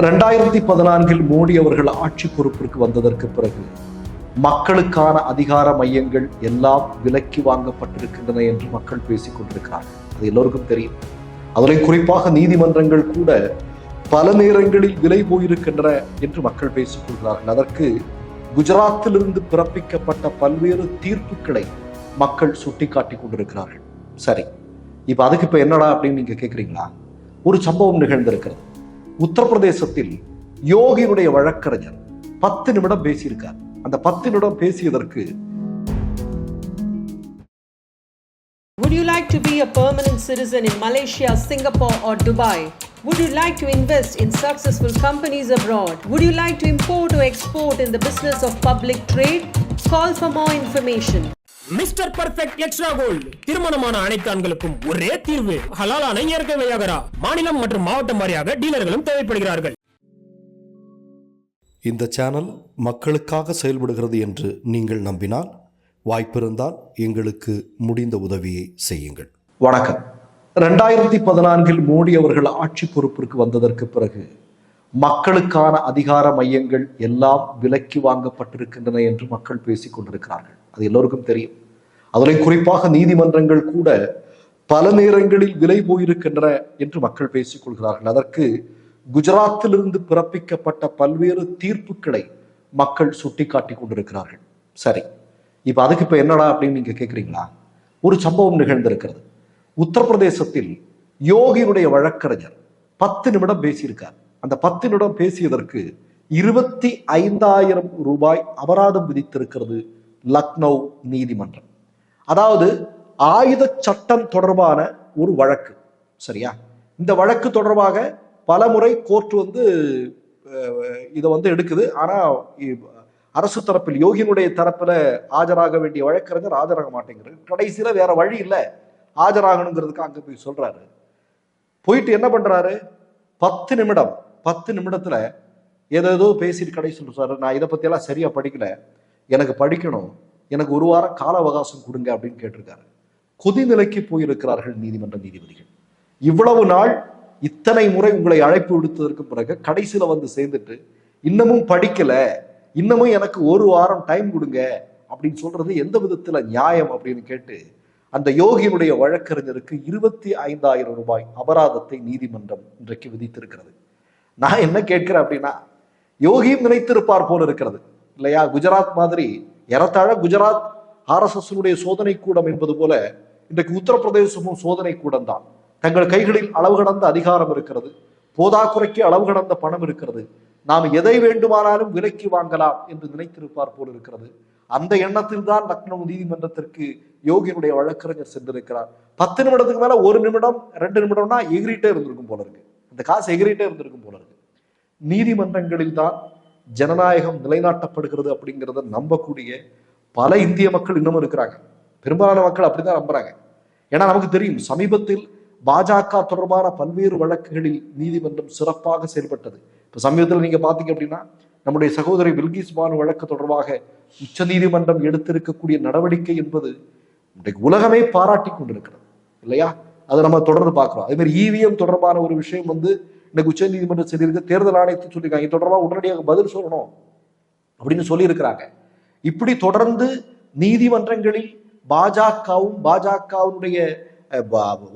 ரெண்டாயிரத்தி பதினான்கில் மோடி அவர்கள் ஆட்சி பொறுப்பிற்கு வந்ததற்கு பிறகு மக்களுக்கான அதிகார மையங்கள் எல்லாம் விலக்கி வாங்கப்பட்டிருக்கின்றன என்று மக்கள் பேசிக் கொண்டிருக்கிறார்கள். அது எல்லோருக்கும் தெரியும். அதில் குறிப்பாக நீதிமன்றங்கள் கூட பல நேரங்களில் விலை போயிருக்கின்றன என்று மக்கள் பேசிக் கொள்கிறார்கள். அதற்கு குஜராத்திலிருந்து பிறப்பிக்கப்பட்ட பல்வேறு தீர்ப்புகளை மக்கள் சுட்டிக்காட்டி கொண்டிருக்கிறார்கள். சரி இப்ப அதுக்கு இப்ப என்னடா அப்படின்னு நீங்க கேட்குறீங்களா ஒரு சம்பவம் நிகழ்ந்திருக்கிறது. உத்தரப்பிரதேசத்தில் யோகியினுடைய வழக்கறிஞர் பத்து நிமிடம் பேசியிருக்கார் அந்த பத்து நிமிடம் பேசியதற்கு Would you like to be a permanent citizen in Malaysia, Singapore, or Dubai? Would you like to invest in successful companies abroad? Would you like to import or export in the business of public trade? Call for more information. Mister perfect extra gold. திருமணமான அனைத்து ஆண்களுக்கும் ஒரே தீர்வு. ஹலாலான இயற்கை வையாகரா. மாநிலம் மற்றும் மாவட்டம் வாரியாக டீலர்களும் தேவைப்படுகிறார்கள். இந்த சேனல் மக்களுக்காக செயல்படுகிறது என்று நீங்கள் நம்பினால் வாய்ப்பிருந்தால் எங்களுக்கு முடிந்த உதவியை செய்யுங்கள். வணக்கம். ரெண்டாயிரத்தி பதினான்கில் மோடி அவர்கள் ஆட்சி பொறுப்பிற்கு வந்ததற்கு பிறகு மக்களுக்கான அதிகார மையங்கள் எல்லாம் விலக்கி வாங்கப்பட்டிருக்கின்றன என்று மக்கள் பேசிக் கொண்டிருக்கிறார்கள். அது எல்லோருக்கும் தெரியும். அதில் குறிப்பாக நீதிமன்றங்கள் கூட பல நேரங்களில் விலை போயிருக்கின்றன என்று மக்கள் பேசிக் கொள்கிறார்கள். அதற்கு குஜராத்திலிருந்து பிறப்பிக்கப்பட்ட பல்வேறு தீர்ப்புகளை மக்கள் சுட்டிக்காட்டி கொண்டிருக்கிறார்கள். சரி இப்போ அதுக்கு இப்ப என்னடா அப்படின்னு நீங்க கேட்குறீங்களா ஒரு சம்பவம் நிகழ்ந்திருக்கிறது. உத்தரப்பிரதேசத்தில் யோகியினுடைய வழக்கறிஞர் பத்து நிமிடம் பேசியிருக்கார். அந்த பத்து நிமிடம் பேசியதற்கு இருபத்தி ஐந்தாயிரம் ரூபாய் அபராதம் விதித்திருக்கிறது லக்னோ நீதிமன்றம். அதாவது ஆயுத சட்டம் தொடர்பான ஒரு வழக்கு சரியா? இந்த வழக்கு தொடர்பாக பல முறை கோர்ட் வந்து இதை வந்து எடுக்குது. ஆனால் அரசு தரப்பில் யோகினுடைய தரப்பில் ஆஜராக வேண்டிய வழக்கறிஞர் ஆஜராக மாட்டேங்கிறார். கடைசியில் வேற வழி இல்லை. ஆஜராகணுங்கிறதுக்கு அங்கே போய் சொல்கிறாரு போயிட்டு என்ன பண்ணுறாரு பத்து நிமிடம் பத்து நிமிடத்தில் ஏதோ பேசிட்டு கடைசி சொல்கிறாரு நான் இதை பற்றியெல்லாம் சரியாக படிக்கலை படிக்கல. எனக்கு படிக்கணும் எனக்கு ஒரு வாரம் கால அவகாசம் கொடுங்க அப்படின்னு கேட்டிருக்காரு. கொதிநிலைக்கு போயிருக்கிறார்கள் நீதிமன்ற நீதிபதிகள். இவ்வளவு நாள் இத்தனை முறை உங்களை அழைப்பு விடுத்ததற்கு பிறகு கடைசியில வந்து சேர்ந்துட்டு இன்னமும் படிக்கல இன்னமும் எனக்கு ஒரு வாரம் டைம் கொடுங்க அப்படின்னு சொல்றது எந்த விதத்துல நியாயம் அப்படின்னு கேட்டு அந்த யோகியினுடைய வழக்கறிஞருக்கு இருபத்தி ஐந்தாயிரம் ரூபாய் அபராதத்தை நீதிமன்றம் இன்றைக்கு விதித்திருக்கிறது. நான் என்ன கேட்கிறேன் அப்படின்னா யோகியும் நினைத்திருப்பார் போல இருக்கிறது. இல்லையா? குஜராத் மாதிரி ஏறத்தாழ குஜராத் ஆர்எஸ்எஸ்னுடைய சோதனை கூடம் என்பது போல இன்றைக்கு உத்தரப்பிரதேசமும் சோதனை கூடம் தான். தங்கள் கைகளில் அளவு கடந்த அதிகாரம் இருக்கிறது. போதாக்குறைக்கு அளவு கடந்த பணம் இருக்கிறது. நாம் எதை வேண்டுமானாலும் விலைக்கு வாங்கலாம் என்று நினைத்திருப்பார் போல் இருக்கிறது. அந்த எண்ணத்தில் தான் லக்னோ நீதிமன்றத்திற்கு யோகியினுடைய வழக்கறிஞர் சென்றிருக்கிறார். பத்து நிமிடத்துக்கு மேல ஒரு நிமிடம் ரெண்டு நிமிடம்னா எகிரிட்டே இருந்திருக்கும் போல இருக்கு. அந்த காசு எகிரிட்டே இருந்திருக்கும் போல இருக்கு. நீதிமன்றங்களில் தான் ஜனநாயகம் நிலைநாட்டப்படுகிறது அப்படிங்கிறத நம்பக்கூடிய பல இந்திய மக்கள் இன்னமும் இருக்கிறாங்க. பெரும்பாலான மக்கள் அப்படிதான் நம்புறாங்க. ஏன்னா நமக்கு தெரியும் சமீபத்தில் பாஜக தொடர்பான பல்வேறு வழக்குகளில் நீதிமன்றம் சிறப்பாக செயல்பட்டது. இப்ப சமீபத்தில் நீங்க பாத்தீங்க அப்படின்னா நம்முடைய சகோதரி பில்கிஸ் பானு வழக்கு தொடர்பாக உச்ச நீதிமன்றம் எடுத்திருக்கக்கூடிய நடவடிக்கை என்பது இன்றைக்கு உலகமே பாராட்டி கொண்டிருக்கிறது. இல்லையா? அதை நம்ம தொடர்ந்து பார்க்கிறோம். அதே மாதிரி இவிஎம் தொடர்பான ஒரு விஷயம் வந்து இன்னைக்கு உச்ச நீதிமன்றம் சொல்லியிருக்கு தேர்தல் ஆணையத்தை சொல்லியிருக்காங்க. இது தொடர்பாக உடனடியாக பதில் சொல்லணும் அப்படின்னு சொல்லியிருக்கிறாங்க. இப்படி தொடர்ந்து நீதிமன்றங்களில் பாஜகவும் பாஜகவுடைய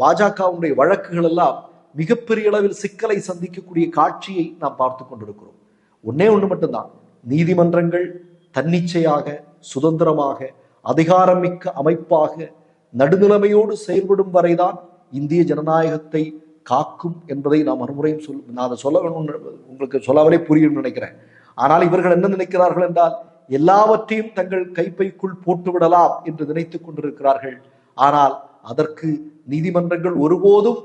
பாஜகவுடைய வழக்குகள் எல்லாம் மிகப்பெரிய அளவில் சிக்கலை சந்திக்கக்கூடிய காட்சியை நாம் பார்த்து கொண்டிருக்கிறோம். ஒன்னே ஒண்ணு மட்டும்தான். நீதிமன்றங்கள் தன்னிச்சையாக சுதந்திரமாக அதிகாரமிக்க அமைப்பாக நடுநிலைமையோடு செயல்படும் வரைதான் இந்திய ஜனநாயகத்தை காக்கும் என்பதை நாம் மறுமுறையும் சொல் நான் அதை சொல்ல வேணும் உங்களுக்கு சொல்லாமலே புரியும் நினைக்கிறேன். ஆனால் இவர்கள் என்ன நினைக்கிறார்கள் என்றால் எல்லாவற்றையும் தங்கள் கைப்பைக்குள் போட்டுவிடலாம் என்று நினைத்து கொண்டிருக்கிறார்கள். ஆனால் அதற்கு நீதிமன்றங்கள் ஒருபோதும்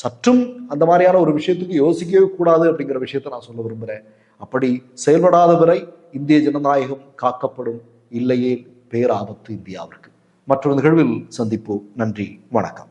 சற்றும் அந்த மாதிரியான ஒரு விஷயத்துக்கு யோசிக்கவே கூடாது அப்படிங்கிற விஷயத்தை நான் சொல்ல விரும்புகிறேன் அப்படி செயல்படாத வரை இந்திய ஜனநாயகம் காக்கப்படும் இல்லையே பேராபத்து இந்தியாவிற்கு. மற்றொரு நிகழ்வில் சந்திப்போம். நன்றி. வணக்கம்.